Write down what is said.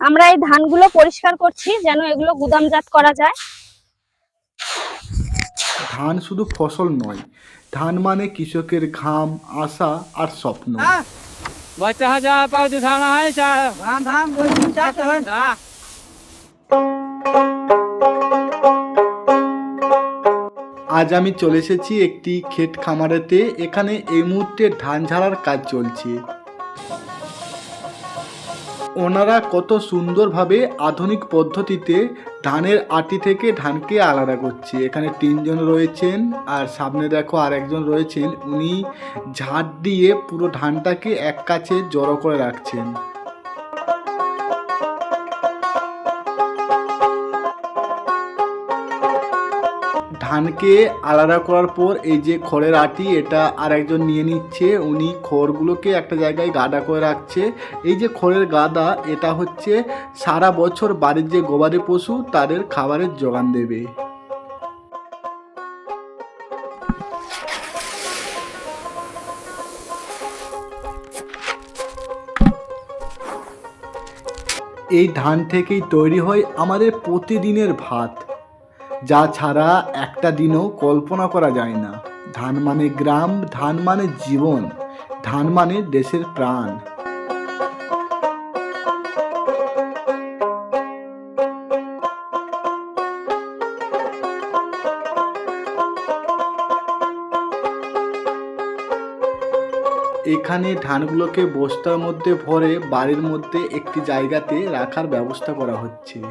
আমরা এই ধানগুলো পরিষ্কার করছি যেন এগুলো গুদামজাত করা যায়। ধান শুধু ফসল নয় ধান মানে কৃষকের ঘাম আশা আর স্বপ্ন। আজ আমি চলে এসেছি একটি ক্ষেত খামারেতে এখানে এই মুহূর্তে ধান ঝাড়ার কাজ চলছে। ওনারা কত সুন্দরভাবে আধুনিক পদ্ধতিতে ধানের আটি থেকে ধানকে আলাদা করছে। এখানে তিনজন রয়েছেন আর সামনে দেখো আর একজন রয়েছেন। উনি ঝাড় দিয়ে পুরো ধানটাকে এক কাছে জড়ো করে রাখছেন। ধানকে আলাদা করার পর এই যে খড়ের আটি, এটা আর একজন নিয়ে নিচ্ছে। উনি খড়গুলোকে একটা জায়গায় গাদা করে রাখছে। এই যে খড়ের গাদা, এটা হচ্ছে সারা বছর বাড়ির যে গবাদি পশু, তাদের খাবারের যোগান দেবে। এই ধান থেকেই তৈরি হয় আমাদের প্রতিদিনের ভাত। যা ছাড়া একটা দিনও কল্পনা করা যায় না। ধান মানে গ্রাম, ধান মানে জীবন, ধান মানে দেশের প্রাণ। এখানে ধানগুলোকে বস্তার মধ্যে ভরে বাড়ির মধ্যে একটি জায়গাতে রাখার ব্যবস্থা করা হচ্ছে।